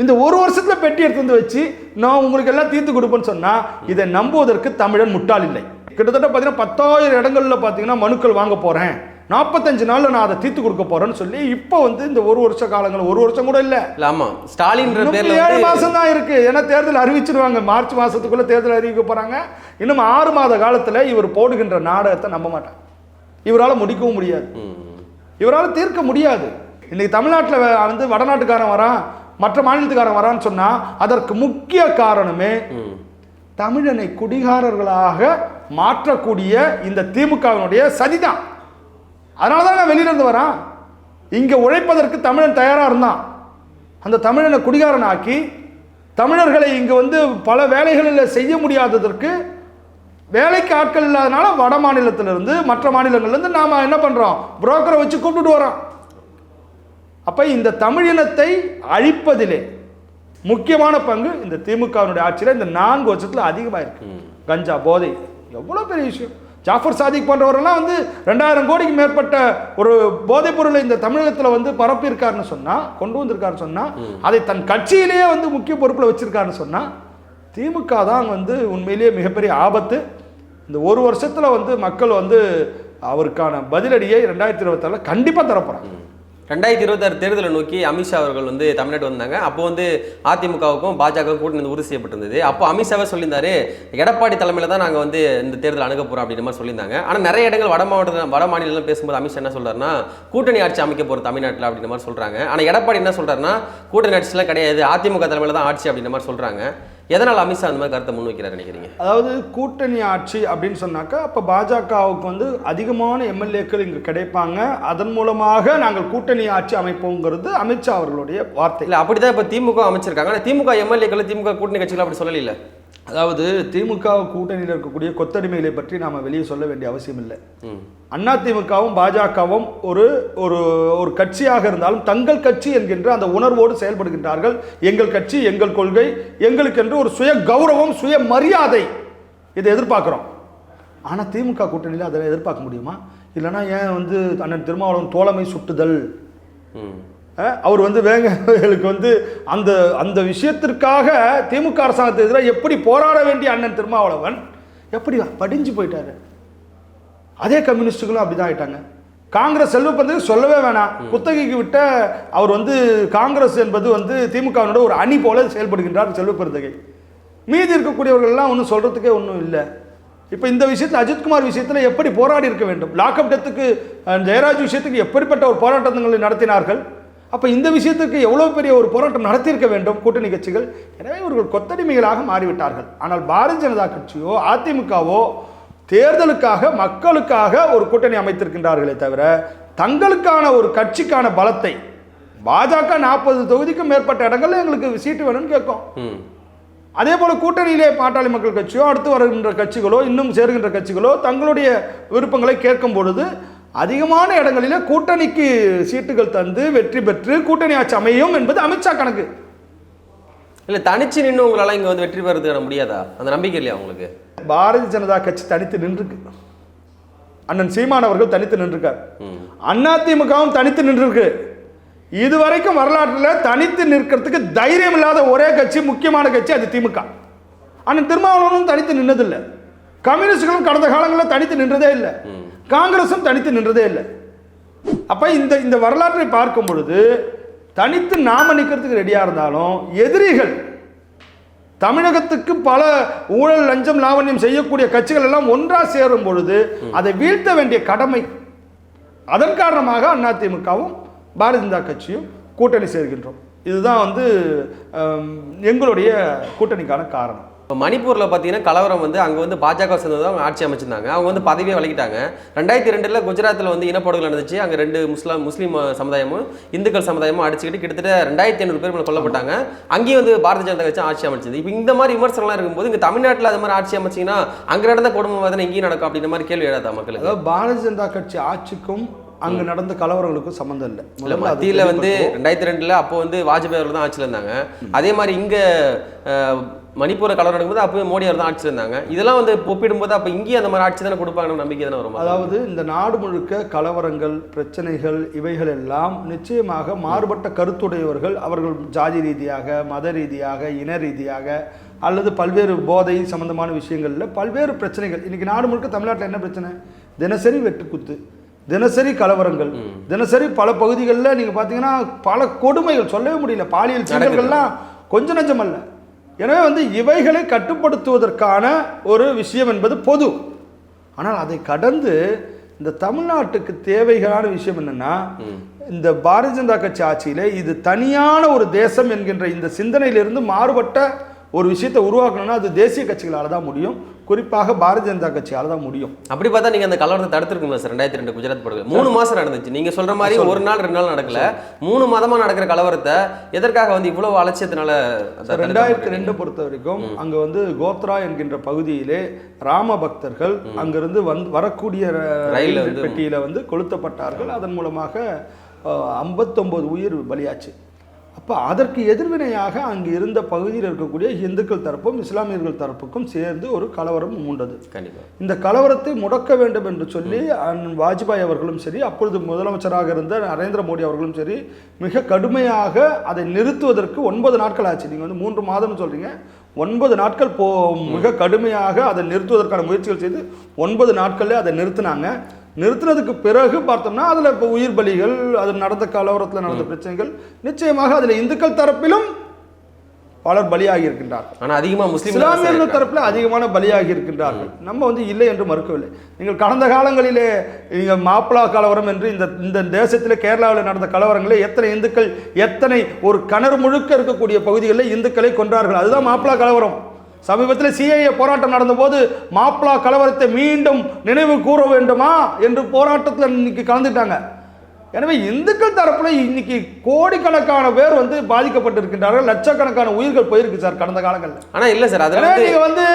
இந்த ஒரு வருஷத்தில் பெட்டி எடுத்து வந்து வச்சு நான் உங்களுக்கு எல்லாம் தீர்த்து கொடுப்பேன்னு சொன்னால் இதை நம்புவதற்கு தமிழன் முட்டாள் இல்லை. கிட்டத்தட்ட பார்த்தீங்கன்னா பத்தாயிரம் இடங்களில் பார்த்தீங்கன்னா மனுக்கள் வாங்க போகிறேன் நாற்பத்தஞ்சு நாளில் நான் அதை தீர்த்து கொடுக்க போகிறேன்னு சொல்லி இப்போ வந்து இந்த ஒரு வருஷ காலங்கள் ஒரு வருஷம் கூட இல்லை. இல்ல ஆமா. ஸ்டாலின்ற இன்னும் பேர்ல ஏழு மாசம் தான் இருக்கு. ஏன்னா தேர்தல் அறிவிச்சிருவாங்க. மார்ச் மாசத்துக்குள்ள தேர்தல் அறிவிக்க போறாங்க. இன்னும் ஆறு மாத காலத்துல இவர் போடுகின்ற நாடகத்தை நம்ப மாட்டாங்க இவரால் முடிக்கவும் முடியாது. இவரால் தீர்க்க முடியாது. இன்னைக்கு தமிழ்நாட்டில் வந்து வடநாட்டுக்காரன் வரான் மற்ற மாநிலத்துக்காரன் வரான்னு சொன்னா அதற்கு முக்கிய காரணமே. தமிழனை குடிகாரர்களாக மாற்றக்கூடிய இந்த திமுகவினுடைய சதிதான். அதனால தான் நான் வெளியில இருந்து வரேன். இங்கே உழைப்பதற்கு தமிழன் தயாராக இருந்தான். அந்த தமிழனை குடிகாரன் ஆக்கி தமிழர்களை இங்கே வந்து பல வேலைகளில் செய்ய முடியாததற்கு வேலைக்கு ஆட்கள் இல்லாதனால வட மாநிலத்திலிருந்து மற்ற மாநிலங்கள்லேருந்து நாம் என்ன பண்ணுறோம் புரோக்கரை வச்சு கூப்பிட்டுட்டு வரோம் அப்போ இந்த தமிழினத்தை அழிப்பதிலே முக்கியமான பங்கு இந்த திமுகவினுடைய ஆட்சியில் இந்த நான்கு வருஷத்தில் அதிகமாக இருக்கு கஞ்சா போதை எவ்வளோ பெரிய விஷயம். ஜாஃபர் சாதிக் போன்றவரெல்லாம் வந்து ரெண்டாயிரம் கோடிக்கு மேற்பட்ட ஒரு போதைப் பொருளை இந்த தமிழகத்தில் வந்து பரப்பியிருக்காருன்னு சொன்னால் கொண்டு வந்திருக்காருன்னு சொன்னால் அதை தன் கட்சியிலேயே வந்து முக்கிய பொறுப்பில் வச்சிருக்காருன்னு சொன்னால் திமுக தான் வந்து உண்மையிலேயே மிகப்பெரிய ஆபத்து. இந்த ஒரு வருஷத்தில் வந்து மக்கள் வந்து அவருக்கான பதிலடியை ரெண்டாயிரத்தி இருபத்தாறில் கண்டிப்பாக தரப்போகிறாங்க ரெண்டாயிரத்தி இருபத்தாறு தேர்தலை நோக்கி அமித்ஷா அவர்கள் வந்து தமிழ்நாடு வந்தாங்க. அப்போ வந்து அதிமுகவுக்கும் பாஜகவுக்கும் கூட்டணி உறுதி செய்யப்பட்டிருந்தது. அப்போ அமித்ஷாவே சொல்லியிருந்தாரு எடப்பாடி தலைமையில் தான் நாங்கள் வந்து இந்த தேர்தல் அணுக போகிறோம் அப்படின்ற மாதிரி சொல்லியிருந்தாங்க. ஆனால் நிறைய இடங்கள் வட மாவட்டத்தில் வட மாநிலம் பேசும்போது அமித்ஷா என்ன சொல்கிறாருன்னா கூட்டணி ஆட்சி அமைக்க போகிறோம் தமிழ்நாட்டில் அப்படின்ற மாதிரி சொல்கிறாங்க ஆனால் எடப்பாடி என்ன சொல்கிறாருன்னா கூட்டணி ஆட்சிலாம் கிடையாது அதிமுக தலைமையில் தான் ஆட்சி அப்படின்ற மாதிரி சொல்கிறாங்க எதனால் அமித்ஷா அந்த மாதிரி கருத்தை முன்வைக்கிறார் நினைக்கிறீங்க? அதாவது கூட்டணி ஆட்சி அப்படின்னு சொன்னாக்கா அப்போ பாஜகவுக்கு வந்து அதிகமான எம்எல்ஏக்கள் இங்கே கிடைப்பாங்க. அதன் மூலமாக நாங்கள் கூட்டணி ஆட்சி அமைப்போங்கிறது அமித்ஷா அவர்களுடைய வார்த்தை. இல்லை அப்படிதான் இப்போ திமுக அமைச்சிருக்காங்க. ஆனால் திமுக எம்எல்ஏக்கள் திமுக கூட்டணி கட்சிகள் அப்படி சொல்லல அதாவது திமுக கூட்டணியில் இருக்கக்கூடிய கொத்தடிமைகளை பற்றி நாம் வெளியே சொல்ல வேண்டிய அவசியம் இல்லை. ம். அதிமுகவும் பாஜகவும் ஒரு ஒரு ஒரு கட்சியாக இருந்தாலும் தங்கள் கட்சி என்கின்ற அந்த உணர்வோடு செயல்படுகின்றார்கள். எங்கள் கட்சி எங்கள் கொள்கை எங்களுக்கென்று ஒரு சுய கௌரவம் சுய மரியாதை இதை எதிர்பார்க்குறோம். ஆனால் திமுக கூட்டணியில் அதை எதிர்பார்க்க முடியுமா? இல்லைன்னா ஏன் வந்து அண்ணன் திருமாவளவன் தோழமை சுட்டுதல்? அவர் வந்து வேங்களுக்கு வந்து அந்த அந்த விஷயத்திற்காக திமுக அரசாங்கத்தை எதிராக எப்படி போராட வேண்டிய அண்ணன் திருமாவளவன் எப்படி படிஞ்சு போயிட்டாரு. அதே கம்யூனிஸ்டுகளும் அப்படிதான் ஆயிட்டாங்க. காங்கிரஸ் செல்வப்பந்து சொல்லவே வேணாம். குத்தகைக்கு விட்ட அவர் வந்து காங்கிரஸ் என்பது வந்து திமுகவினோட ஒரு அணி போல செயல்படுகின்றார் செல்வப்பெருந்தகை மீதி இருக்கக்கூடியவர்கள்லாம் ஒன்றும் சொல்றதுக்கே ஒன்றும் இல்லை. இப்போ இந்த விஷயத்தில் அஜித்குமார் விஷயத்தில் எப்படி போராடி இருக்க வேண்டும்? லாக்அப் டெத்துக்கு ஜெயராஜ் விஷயத்துக்கு எப்படிப்பட்ட ஒரு போராட்டங்களை நடத்தினார்கள்? அப்போ இந்த விஷயத்துக்கு எவ்வளோ பெரிய ஒரு போராட்டம் நடத்தியிருக்க வேண்டும்? கூட்டணி கட்சிகள். எனவே இவர்கள் கொத்தடிமைகளாக மாறிவிட்டார்கள். ஆனால் பாரதிய ஜனதா கட்சியோ அதிமுகவோ தேர்தலுக்காக மக்களுக்காக ஒரு கூட்டணி அமைத்திருக்கின்றார்களே தவிர தங்களுக்கான ஒரு கட்சிக்கான பலத்தை பாஜக நாற்பது தொகுதிக்கும் மேற்பட்ட இடங்கள்ல எங்களுக்கு சீட்டு வேணும்னு கேட்கும். அதே போல கூட்டணியிலே பாட்டாளி மக்கள் கட்சியோ அடுத்து வருகின்ற கட்சிகளோ இன்னும் சேருகின்ற கட்சிகளோ தங்களுடைய விருப்பங்களை கேட்கும் பொழுது அதிகமான இடங்களிலே கூட்டணிக்கு சீட்டுகள் தந்து வெற்றி பெற்று கூட்டணி ஆட்சி அமையும் என்பது அமித்ஷா கணக்கு. இல்லை தனிச்சு நின்று உங்களால் இங்கே வந்து வெற்றி பெறதுக்கான முடியாதா? அந்த நம்பிக்கை இல்லையா உங்களுக்கு? பாரதிய ஜனதா கட்சி தனித்து நின்றுருக்கு. அண்ணன் சீமான் அவர்கள் தனித்து நின்றுருக்கார். அதிமுகவும் தனித்து நின்றுருக்கு. இதுவரைக்கும் வரலாற்றில் தனித்து நிற்கிறதுக்கு தைரியம் இல்லாத ஒரே கட்சி முக்கியமான கட்சி அது திமுக. அண்ணன் திருமாவளவனும் தனித்து நின்னதில்லை. கம்யூனிஸ்டுகளும் கடந்த காலங்களில் தனித்து நின்றதே இல்லை. காங்கிரஸும் தனித்து நின்றதே இல்லை. அப்போ இந்த இந்த வரலாற்றை பார்க்கும் பொழுது தனித்து நாம நிற்கிறதுக்கு ரெடியாக இருந்தாலும் எதிரிகள் தமிழகத்துக்கு பல ஊழல் லஞ்சம் லாவண்யம் செய்யக்கூடிய கட்சிகள் எல்லாம் ஒன்றாக சேரும் பொழுது அதை வீழ்த்த வேண்டிய கடமை. அதன் காரணமாக அதிமுகவும் பாரதிய ஜனதா கட்சியும் கூட்டணி சேர்கின்றோம். இதுதான் வந்து எங்களுடைய கூட்டணிக்கான காரணம். இப்போ மணிப்பூரில் பார்த்தீங்கன்னா கலவரம் வந்து அங்கே வந்து பாஜக சேர்ந்தது அவங்க ஆட்சி அமைச்சிருந்தாங்க. அவங்க வந்து பதவியை வழங்கிட்டாங்க. ரெண்டாயிரத்தி ரெண்டில் குஜராத்தில் வந்து இனப்படுகொலை நடந்துச்சு. அங்கே ரெண்டு முஸ்லாம் முஸ்லீம் சமுதாயமும் இந்துக்கள் சமுதாயமும் அடிச்சுக்கிட்டு கிட்டத்தட்ட ரெண்டாயிரத்தி ஐநூறு பேர் கொல்லப்பட்டாங்க. அங்கேயும் வந்து பாரதிய ஜனதா கட்சி ஆட்சி அமைச்சது. இப்போ இந்த மாதிரி விமர்சனம்லாம் இருக்கும்போது இங்கே தமிழ்நாட்டில் அது மாதிரி ஆட்சி அமைச்சிங்கன்னா அங்கே நடந்த குடும்பம் வாதனை இங்கேயும் நடக்கும் அப்படின்ற மாதிரி கேள்வி எழாதா மக்களுக்கு? பாரதிய ஜனதா கட்சி ஆட்சிக்கும் அங்க நடந்த கலவரங்களுக்கும் சம்மந்தம் இல்லை. மத்தியில வந்து. ரெண்டாயிரத்தி ரெண்டுல அப்போ வந்து வாஜ்பாய் அவர்கள் தான் ஆட்சியில் இருந்தாங்க. அதே மாதிரி இங்க அஹ், மணிப்பூர்ல கலவரம் நடக்கும்போது அப்போ மோடி அவர் தான் ஆட்சியில் இருந்தாங்க. இதெல்லாம் வந்து ஒப்பிடும்போது அப்போ இங்கேயும் அந்த மாதிரி ஆட்சி தானே கொடுப்பாங்கன்னு நம்பிக்கை தானே வரும்? அதாவது இந்த நாடு முழுக்க கலவரங்கள் பிரச்சனைகள் இவைகள் எல்லாம் நிச்சயமாக மாறுபட்ட கருத்துடையவர்கள் அவர்கள் ஜாதி ரீதியாக மத ரீதியாக இன ரீதியாக அல்லது பல்வேறு போதை சம்பந்தமான விஷயங்கள்ல பல்வேறு பிரச்சனைகள். இன்னைக்கு நாடு முழுக்க தமிழ்நாட்டில் என்ன பிரச்சனை? தினசரி வெட்டுக்குத்து தினசரி கலவரங்கள். தினசரி பல பகுதிகளில் நீங்க பார்த்தீங்கன்னா பல கொடுமைகள் சொல்லவே முடியல. பாலியல் சீண்டல்கள்லாம் கொஞ்ச நஞ்சம் அல்ல. எனவே வந்து இவைகளை கட்டுப்படுத்துவதற்கான ஒரு விஷயம் என்பது பொது. ஆனால் அதை கடந்து இந்த தமிழ்நாட்டுக்கு தேவையான விஷயம் என்னன்னா இந்த பாரதிய ஜனதா கட்சி ஆட்சியில இது தனியான ஒரு தேசம் என்கின்ற இந்த சிந்தனையிலிருந்து மாறுபட்ட ஒரு விஷயத்தை உருவாக்கணும்னா அது தேசிய கட்சிகளால தான் முடியும். குறிப்பாக பாரதிய ஜனதா கட்சியால தான் முடியும். அப்படி பார்த்தா நீங்க அந்த கலவரத்தை தடுத்துருக்கீங்களா சார்? ரெண்டாயிரத்தி ரெண்டு குஜராத் படுகொலை. மூணு மாசம் நடந்துச்சு. நீங்க சொல்ற மாதிரி ஒரு நாள் ரெண்டு நாள் நடக்கல. மூணு மாதமா நடக்கிற கலவரத்தை எதற்காக வந்து இவ்வளவு அலட்சியத்தினால ரெண்டாயிரத்தி? ரெண்டு பொறுத்த வரைக்கும் அங்க வந்து கோத்ரா என்கின்ற பகுதியிலே ராம பக்தர்கள் அங்கிருந்து வந்து வரக்கூடிய ரயில் பெட்டியில வந்து கொளுத்தப்பட்டார்கள். அதன் மூலமாக ஐம்பத்தொன்பது உயிர் பலியாச்சு. அப்போ அதற்கு எதிர்வினையாக அங்கு இருந்த பகுதியில் இருக்கக்கூடிய இந்துக்கள் தரப்பும் இஸ்லாமியர்கள் தரப்புக்கும் சேர்ந்து ஒரு கலவரம் மூண்டது. கண்டிப்பா. இந்த கலவரத்தை முடக்க வேண்டும் என்று சொல்லி வாஜ்பாய் அவர்களும் சரி அப்பொழுது முதலமைச்சராக இருந்த நரேந்திர மோடி அவர்களும் சரி மிக கடுமையாக அதை நிறுத்துவதற்கு ஒன்பது நாட்கள் ஆச்சு. நீங்கள் வந்து மூன்று மாதம் சொல்றீங்க. ஒன்பது நாட்கள் போ மிக கடுமையாக அதை நிறுத்துவதற்கான முயற்சிகள் செய்து ஒன்பது நாட்கள்ல அதை நிறுத்தினாங்க. நிறுத்தினதுக்கு பிறகு பார்த்தோம்னா அதில் இப்போ உயிர் பலிகள் அது நடந்த கலவரத்தில் நடந்த பிரச்சனைகள் நிச்சயமாக அதில் இந்துக்கள் தரப்பிலும் பலர் பலியாகி இருக்கின்றார்கள். ஆனா அதிகமா முஸ்லீம் இஸ்லாமியர்கள் தரப்பில் அதிகமான பலியாகி இருக்கின்றார்கள். நம்ம வந்து இல்லை என்று மறுக்கவில்லை. நீங்கள் கடந்த காலங்களிலே நீங்கள் மாப்பிளா கலவரம் என்று இந்த இந்த தேசத்தில் கேரளாவில் நடந்த கலவரங்களில் எத்தனை இந்துக்கள் எத்தனை ஒரு கிணறு முழுக்க இருக்கக்கூடிய பகுதிகளில் இந்துக்களை கொன்றார்கள். அதுதான் மாப்பிளா கலவரம். சமீபத்தில் சிஐஏ போராட்டம் நடந்தபோது மாப்பிளா கலவரத்தை மீண்டும் நினைவு கூற வேண்டுமா என்று போராட்டத்தில் இன்னைக்கு கலந்துட்டாங்க. எனவே இந்துக்கள் தரப்புல இன்னைக்கு கோடிக்கணக்கான பேர் வந்து பாதிக்கப்பட்டிருக்கின்றார்கள் லட்சக்கணக்கான உயிர்கள் போயிருக்கு சார் கடந்த காலங்களில். ஆனா இல்ல சார் அதுல எனவே வந்து நீங்க வந்து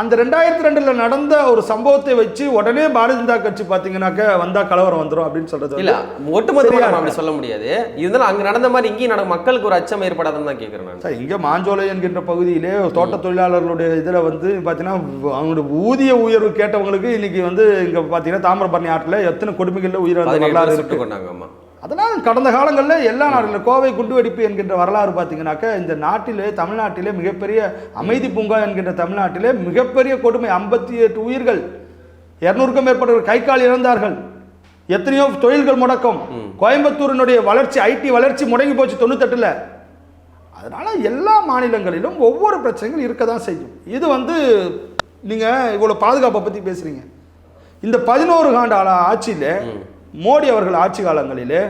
அந்த ரெண்டாயிரத்தி ரெண்டுல நடந்த ஒரு சம்பவத்தை வச்சு உடனே பாரதிய ஜனதா கட்சி பாத்தீங்கன்னாக்க வந்தா கலவரம் வந்துரும் அப்படின்னு சொல்றது இல்ல வந்து ஒட்டுமொத்தமா சரியா நம்ம அப்படி சொல்ல முடியாது. இருந்தாலும் அங்க நடந்த மாதிரி இங்கேயும் நட மக்களுக்கு ஒரு அச்சம் ஏற்படாதுன்னு தான் கேட்கிறேன் சார் இங்க மாஞ்சோலை என்கின்ற பகுதியிலே தோட்ட தொழிலாளர்களுடைய இதுல வந்து பாத்தீங்கன்னா அவங்களுடைய ஊதிய உயர்வு கேட்டவங்களுக்கு இன்னைக்கு வந்து இங்க பாத்தீங்கன்னா தாமிரபரணி ஆற்றுல எத்தனை கொடுமைகள்ல உயிரிழந்த பதினேழு வரலாறு இருக்கு. அதெல்லாம் கடந்த காலங்களில் எல்லா நாடுகளிலும் கோவை குண்டுவெடிப்பு என்கின்ற வரலாறு பார்த்தீங்கன்னாக்க இந்த நாட்டிலே தமிழ்நாட்டிலே மிகப்பெரிய அமைதி பூங்கா என்கின்ற தமிழ்நாட்டிலே மிகப்பெரிய கொடுமை. ஐம்பத்தி எட்டு உயிர்கள் இரநூறுக்கும் மேற்பட்டவர்கள் கை கால் இழந்தார்கள் எத்தனையோ தொழில்கள் முடக்கம். கோயம்புத்தூரினுடைய வளர்ச்சி ஐடி வளர்ச்சி முடங்கி போச்சு தொண்ணூத்தெட்டில். அதனால எல்லா மாநிலங்களிலும் ஒவ்வொரு பிரச்சனைகள் இருக்க தான் செய்யும். இது வந்து நீங்கள் இவ்வளோ பாதுகாப்பை பற்றி பேசுகிறீங்க இந்த பதினோரு ஆண்டு ஆட்சியில் மோடி அவர்கள் ஆட்சி காலங்களிலே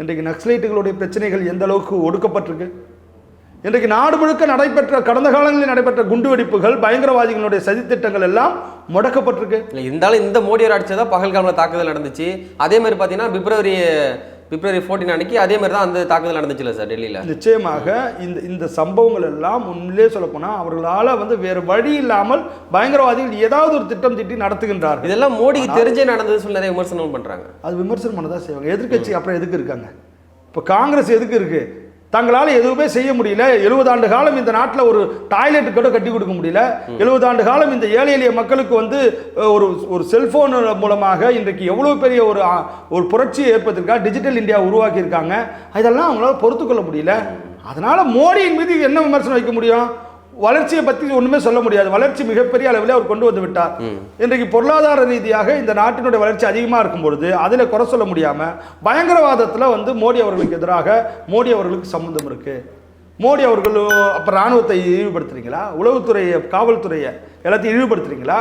இன்றைக்கு நக்சலைட்டுகளுடைய பிரச்சனைகள் எந்த அளவுக்கு ஒடுக்கப்பட்டிருக்கு? இன்றைக்கு நாடு முழுக்க நடைபெற்ற கடந்த காலங்களில் நடைபெற்ற குண்டுவெடிப்புகள் பயங்கரவாதிகளுடைய சதித்திட்டங்கள் எல்லாம் முடக்கப்பட்டிருக்கு. இல்லை இருந்தாலும் இந்த மோடி ஆட்சி தான் பகல்காமில் தாக்குதல் நடந்துச்சு. அதே மாதிரி பார்த்தீங்கன்னா பிப்ரவரி பிப்ரவரி 14 அன்னைக்கு அதே மாதிரி தான் அந்த தாக்குதல் நடந்துச்சுல சார் டெல்லியில? நிச்சயமாக இந்த இந்த சம்பவங்கள் எல்லாம் உண்மையிலே சொல்லப்போனால் அவர்களால் வந்து வேறு வழி இல்லாமல் பயங்கரவாதிகள் ஏதாவது ஒரு திட்டம் தீட்டி நடத்துகின்றார்கள். இதெல்லாம் மோடிக்கு தெரிஞ்சே நடந்தது சொல்லி நிறைய விமர்சனம் பண்றாங்க. அது விமர்சனம் பண்ண தான் செய்வாங்க. எதிர்க்கட்சி அப்புறம் எதுக்கு இருக்காங்க? இப்போ காங்கிரஸ் எதுக்கு இருக்கு? தங்களால் எதுவுமே செய்ய முடியல. எழுபது ஆண்டு காலம் இந்த நாட்டில் ஒரு டாய்லெட் கூட கட்டி கொடுக்க முடியல. எழுபது ஆண்டு காலம் இந்த ஏழை எளிய மக்களுக்கு வந்து ஒரு ஒரு செல்ஃபோன் மூலமாக இன்றைக்கு எவ்வளோ பெரிய ஒரு ஒரு புரட்சியை ஏற்படுத்திருக்கா டிஜிட்டல் இந்தியா உருவாக்கியிருக்காங்க. இதெல்லாம் அவங்களால பொறுத்துக்கொள்ள முடியல. அதனால மோடியின் மீது என்ன விமர்சனம் வைக்க முடியும்? வளர்ச்சியை பற்றி ஒன்றுமே சொல்ல முடியாது. வளர்ச்சி மிகப்பெரிய அளவில் அவர் கொண்டு வந்து விட்டார். இன்றைக்கு பொருளாதார ரீதியாக இந்த நாட்டினுடைய வளர்ச்சி அதிகமாக இருக்கும் பொழுது அதில் குறை சொல்ல முடியாமல் பயங்கரவாதத்தில் வந்து மோடி அவர்களுக்கு எதிராக மோடி அவர்களுக்கு சம்மந்தம் இருக்கு. மோடி அவர்கள் அப்போ இராணுவத்தை இழிவுபடுத்துறீங்களா? உளவுத்துறையை காவல்துறையை எல்லாத்தையும் இழிவுபடுத்துறீங்களா?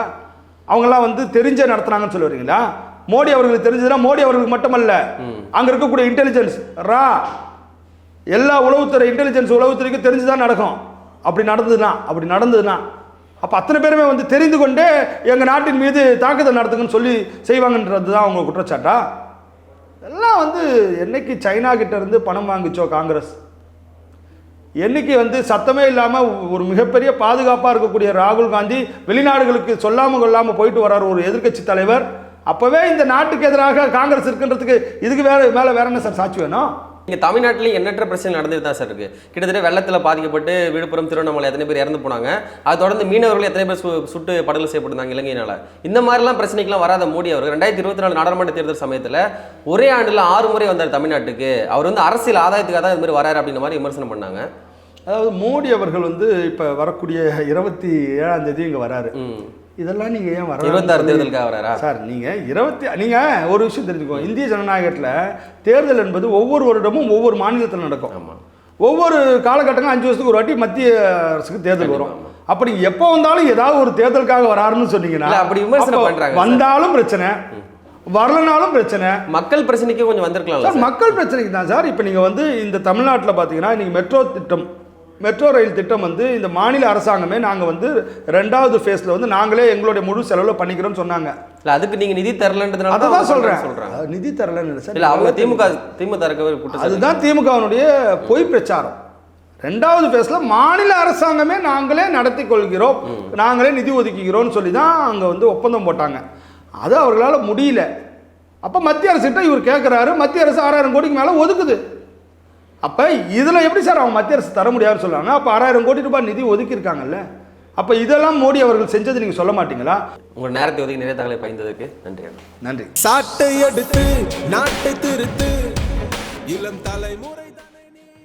அவங்கெல்லாம் வந்து தெரிஞ்ச நடத்துனாங்கன்னு சொல்லி வரீங்களா? மோடி அவர்களுக்கு தெரிஞ்சதுன்னா மோடி அவர்களுக்கு மட்டுமல்ல. அங்க இருக்கக்கூடிய இன்டெலிஜென்ஸ் ரா. எல்லா உளவுத்துறை இன்டெலிஜென்ஸ் உளவுத்துறைக்கும் தெரிஞ்சுதான் நடக்கும். அப்படி நடந்ததுன்னா அப்படி நடந்ததுன்னா அப்போ அத்தனை பேருமே வந்து தெரிந்து கொண்டே எங்கள் நாட்டின் மீது தாக்குதல் நடத்துங்கன்னு சொல்லி செய்வாங்கன்றது தான் அவங்க குற்றச்சாட்டா? எல்லாம் வந்து என்னைக்கு சைனா கிட்ட இருந்து பணம் வாங்கிச்சோ காங்கிரஸ்? என்னைக்கு வந்து சத்தமே இல்லாமல் ஒரு மிகப்பெரிய பாதுகாப்பாக இருக்கக்கூடிய ராகுல் காந்தி வெளிநாடுகளுக்கு சொல்லாமல் கொள்ளாமல் போயிட்டு வர்றார் ஒரு எதிர்க்கட்சி தலைவர். அப்போவே இந்த நாட்டுக்கு எதிராக காங்கிரஸ் இருக்குன்றதுக்கு இதுக்கு வேறு மேலே வேற என்ன சார் சாட்சி வேணும்? இங்க தமிழ்நாட்டிலேயும் எண்ணற்ற பிரச்சனை நடந்துட்டு தான் சார் இருக்கு. கிட்டத்தட்ட வெள்ளத்துல பாதிக்கப்பட்டு விழுப்புரம் திருவண்ணாமலை எத்தனை பேர் இறந்து போனாங்க. அது தொடர்ந்து மீனவர்கள் எத்தனை பேர் சுட்டு படுகொலை செய்யப்பட்டிருந்தாங்க இலங்கையினால. இந்த மாதிரிலாம் பிரச்சனைக்கெல்லாம் வராத மோடி அவர் ரெண்டாயிரத்தி இருபத்தி நாலு நாடாளுமன்ற தேர்தல் சமயத்துல ஒரே ஆண்டுல ஆறு முறை வந்தார் தமிழ்நாட்டுக்கு. அவர் வந்து அரசியல் ஆதாயத்துக்காக தான் இது மாதிரி வராரு அப்படின்ற மாதிரி விமர்சனம் பண்ணாங்க. அதாவது மோடி அவர்கள் வந்து இப்போ வரக்கூடிய இருபத்தி ஏழாம் தேதி இங்கே வராரு. இதெல்லாம் நீங்கள் ஏன் வர இருபத்தாறு தேர்தலுக்காக வராரா சார் நீங்கள் இருபத்தி நீங்கள் ஒரு விஷயம் தெரிஞ்சுக்கோங்க இந்திய ஜனநாயகத்தில் தேர்தல் என்பது ஒவ்வொரு வருடமும் ஒவ்வொரு மாநிலத்தில் நடக்கும். ஒவ்வொரு காலகட்டங்களும் அஞ்சு வருஷத்துக்கு ஒரு வாட்டி மத்திய அரசுக்கு தேர்தல் வரும். அப்படி எப்போ வந்தாலும் ஏதாவது ஒரு தேர்தலுக்காக வராருன்னு சொன்னீங்கன்னா அப்படி விமர்சனம் சார். வந்தாலும் பிரச்சனை வரலனாலும் பிரச்சனை. மக்கள் பிரச்சனைக்கு கொஞ்சம் வந்திருக்கலாம்ல சார் மக்கள் பிரச்சனைக்கு தான் சார். இப்போ நீங்கள் வந்து இந்த தமிழ்நாட்டில் பார்த்தீங்கன்னா இன்னைக்கு மெட்ரோ திட்டம் மெட்ரோ ரயில் திட்டம் வந்து இந்த மாநில அரசாங்கமே நாங்கள் வந்து ரெண்டாவது ஃபேஸில் வந்து நாங்களே எங்களுடைய முழு செலவில் பண்ணிக்கிறோம்னு சொன்னாங்க. இல்ல அதுக்கு நீங்க நிதி தரலன்றதுனால தான் சொல்கிறேன் சொல்றாங்க. நிதி தரலன்னு சார். இல்ல அவங்க திமுக திமுக தரக்க குற்றம் அதுதான் திமுகவினுடைய பொய் பிரச்சாரம். ரெண்டாவது ஃபேஸில் மாநில அரசாங்கமே நாங்களே நடத்தி கொள்கிறோம். நாங்களே நிதி ஒதுக்கிக்கிறோம்னு சொல்லி தான் அங்கே வந்து ஒப்பந்தம் போட்டாங்க. அது அவர்களால் முடியல. அப்போ மத்திய அரசுகிட்ட இவர் கேட்குறாரு மத்திய அரசு ஆறாயிரம் கோடிக்கு மேலே ஒதுக்குது. அப்போ இதில் எப்படி சார் அவங்க மத்திய அரசு தர முடியாதுன்னு சொல்லுவாங்க அப்போ ஆறாயிரம் கோடி ரூபாய் நிதி ஒதுக்கியிருக்காங்கல்ல? அப்போ இதெல்லாம் மோடி அவர்கள் செஞ்சது நீங்கள் சொல்ல மாட்டீங்களா? உங்க நேரத்தை ஒதுக்கி நிறைய தகவலை பயந்ததுக்கு நன்றி. நன்றி. சாட்டை எடுத்து நாட்டை திருத்து இளம் தலைமுறை